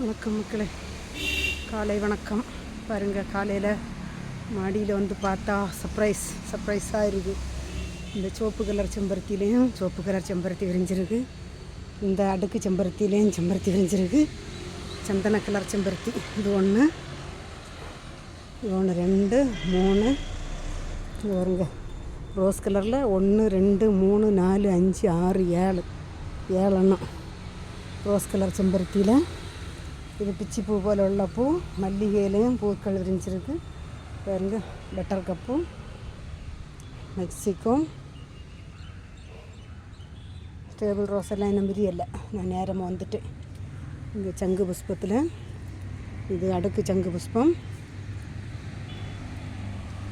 வணக்கம் மக்களே. காலை வணக்கம். பாருங்கள் காலையில் மாடியில் வந்து பார்த்தா சர்ப்ரைஸ் சர்ப்ரைஸாக இருக்குது இந்த சிவப்பு கலர் செம்பருத்திலையும் சிவப்பு கலர் செம்பருத்தி விரிஞ்சிருக்கு. இந்த அடுக்கு செம்பருத்திலையும் செம்பருத்தி விரிஞ்சிருக்கு. சந்தன கலர் செம்பருத்தி இது ஒன்று இது ஒன்று ரெண்டு மூணு. இது வருங்க ரோஸ் கலரில் ஒன்று ரெண்டு மூணு நாலு அஞ்சு ஆறு ஏழு. ஏழெண்ணம் ரோஸ் கலர் செம்பருத்தியில் இது பிச்சி பூ போல உள்ள பூ மல்லிகையிலையும் பூக்கள் விரிஞ்சிருக்கு. பாருங்க butter cup Mexico table rose எல்லாம் இன்னும் விரியலை. நான் நேரமாக வந்துட்டேன். இங்கே சங்கு புஷ்பத்தில். இது அடுக்கு சங்கு புஷ்பம்.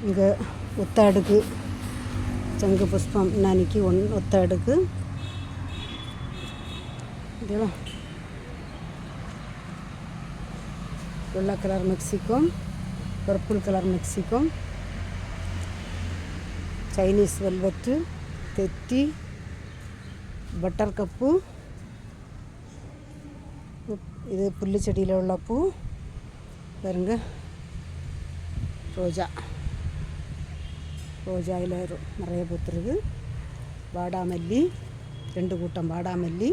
இங்கே ஒத்த அடுக்கு சங்கு புஷ்பம். நாளைக்கு ஒன் ஒத்த அடுக்கு இதெல்லாம் வெள்ளை colour Mexico purple colour Mexico Chinese velvet தெத்தி butter cup இது புல்லு செடியில் உள்ள பூ. பாருங்க. ரோஜா. ரோஜாயில் நிறைய பூத்துருக்கு. வாடாமல்லி. ரெண்டு கூட்டம் வாடாமல்லி.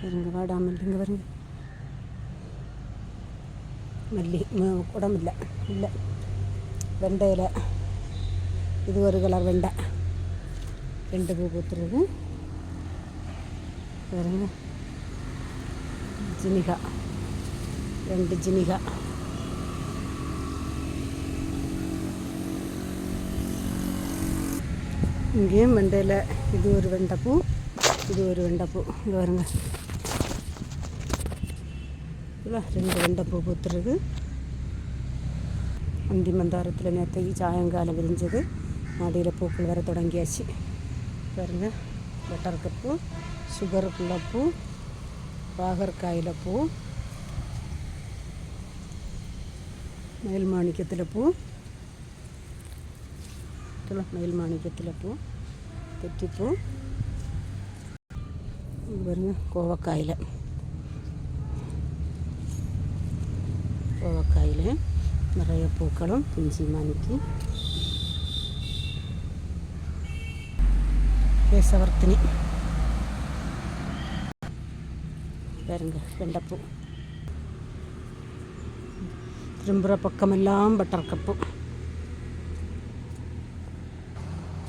பாருங்க வாடாமல்லி. இங்கே பாருங்க. மல்லி ம- உடம்பில்ல இல்லை. வெண்டையில் இது ஒரு கலர் வெண்டை. ரெண்டு பூ பூத்துருக்கு பாருங்க. ஜினிகா. ரெண்டு ஜினிகா. இங்கேயும் வெண்டையில் இது ஒரு வெண்டைப்பூ இது ஒரு வெண்டைப்பூ. இங்கே வருங்க இல்லை ரெண்டு வெண்டை பூ பூத்துருக்கு. அந்தி மந்தாரத்தில் நேற்றுக்கு சாயங்காலம் விரிஞ்சது. மாடியில் பூக்கள் வர தொடங்கியாச்சு. பாருங்க. பட்டர் கப்பு சுகருக்குள்ள பூ பாகற்காயில் பூ மயில் மாணிக்கத்தில் பூ. மயில் மாணிக்கத்தில் பூ. தெட்டிப்பூ இங்க பாருங்க கோவக்காயில். கோவக்காயில் நிறைய பூக்களும் பிஞ்சி மாணிக்கு கேசவர்த்தினி பாருங்க வெண்டைப்பூ திரும்புகிற பக்கமெல்லாம் பட்டர் கப்பு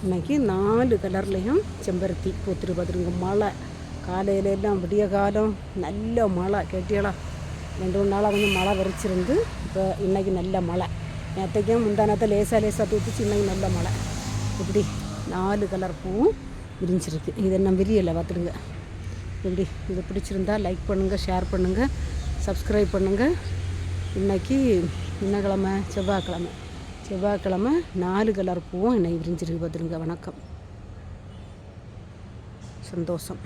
இன்னைக்கு நாலு கலர்லேயும் செம்பருத்தி பூத்துரு பார்த்துருங்க மழை காலையில எல்லாம் விடிய காலம் நல்ல மழை கேட்டியளா ரெண்டு மூணு நாளாக வந்து மழை வெறிச்சிருந்து இப்போ இன்றைக்கி நல்ல மழை. நேற்றுக்கும் முந்தானத்தை லேசாக லேசாக தூத்துச்சு இன்னைக்கு நல்ல மழை. இப்படி நாலு கலர் பூவும் விரிஞ்சிருக்கு. இது என்ன விரியலை பார்த்துடுங்க. இப்படி இது பிடிச்சிருந்தா லைக் பண்ணுங்கள் ஷேர் பண்ணுங்கள் சப்ஸ்கிரைப் பண்ணுங்கள் இன்றைக்கி இன்னக்கிழமை செவ்வாய்க்கிழமை. செவ்வாய்க்கிழமை நாலு கலர் பூவும் என்னை விரிஞ்சிருக்கு பார்த்துருங்க வணக்கம். சந்தோஷம்.